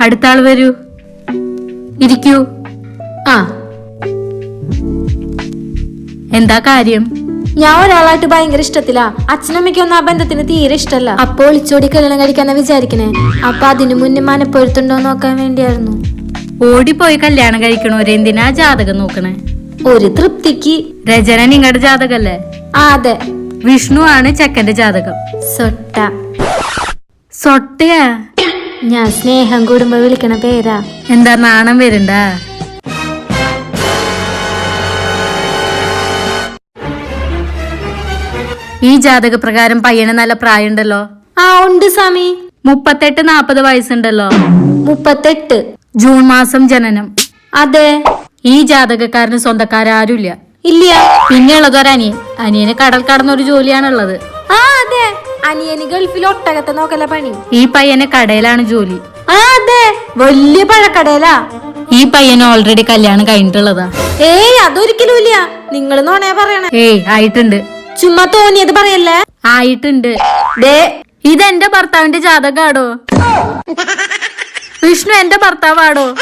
അടുത്ത ആൾ വരൂ. ഇരിക്കൂ. ആ. എന്താ കാര്യം? ഞാൻ ഒരാളായിട്ട് ഭയങ്കര ഇഷ്ടത്തിലാ. അച്ഛനമ്മയ്ക്കൊന്നും ആ ബന്ധത്തിന് തീരെ ഇഷ്ടല്ല. അപ്പോൾ ഒളിച്ചോടി കല്യാണം കഴിക്കാന്നാ വിചാരിക്കണേ? അപ്പൊ അതിനു മുന്നേ മനപ്പൊരുത്തുണ്ടോ നോക്കാൻ വേണ്ടിയായിരുന്നു. ഓടിപ്പോയി കല്യാണം കഴിക്കണോരെ എന്തിനാ ജാതകം നോക്കണേ? ഒരു തൃപ്തിക്ക്. രചന നിങ്ങളുടെ ജാതകല്ലേ? ആ അതെ. വിഷ്ണു ആണ് ചെക്കന്റെ ജാതകം. സൊട്ട. സൊട്ടയാ? ഞാൻ സ്നേഹം കൂടുമ്പോ വിളിക്കണ പേരാ. എന്താ നാണം വരണ്ട? ഈ ജാതക പ്രകാരം പയ്യന് നല്ല പ്രായമുണ്ടല്ലോ? ആ ഉണ്ട് സ്വാമി. മുപ്പത്തെട്ട് നാപ്പത് വയസ്സുണ്ടല്ലോ? മുപ്പത്തെട്ട്. ജൂൺ മാസം ജനനം. അതെ. ഈ ജാതകക്കാരന് സ്വന്തക്കാരാരുമില്ല. ഇല്ല. പിന്നെയുള്ളത് ഒരു അനിയൻ. അനിയന് കടൽ കടന്നൊരു ജോലിയാണുള്ളത്. അനിയന് ഗൾഫിൽ ഒട്ടകത്തെ നോക്കല പണി. ഈ പയ്യന് കടയിലാണ് ജോലി. ആ അതെ. വലിയ പഴക്കടയിലാ. ഈ പയ്യന് ഓൾറെഡി കല്യാണം കഴിഞ്ഞിട്ടുള്ളതാ. ഏയ് അതൊരിക്കലും ഇല്ല. നിങ്ങൾ നോണേ പറയണേ. ഏയ് ആയിട്ടുണ്ട്. ചുമ്മാ തോന്നിയത് പറയല്ലേ? ആയിട്ടുണ്ട്. ദേ. ഇതെന്റെ ഭർത്താവിന്റെ ജാതകാടോ? വിഷ്ണു എന്റെ ഭർത്താവാടോ?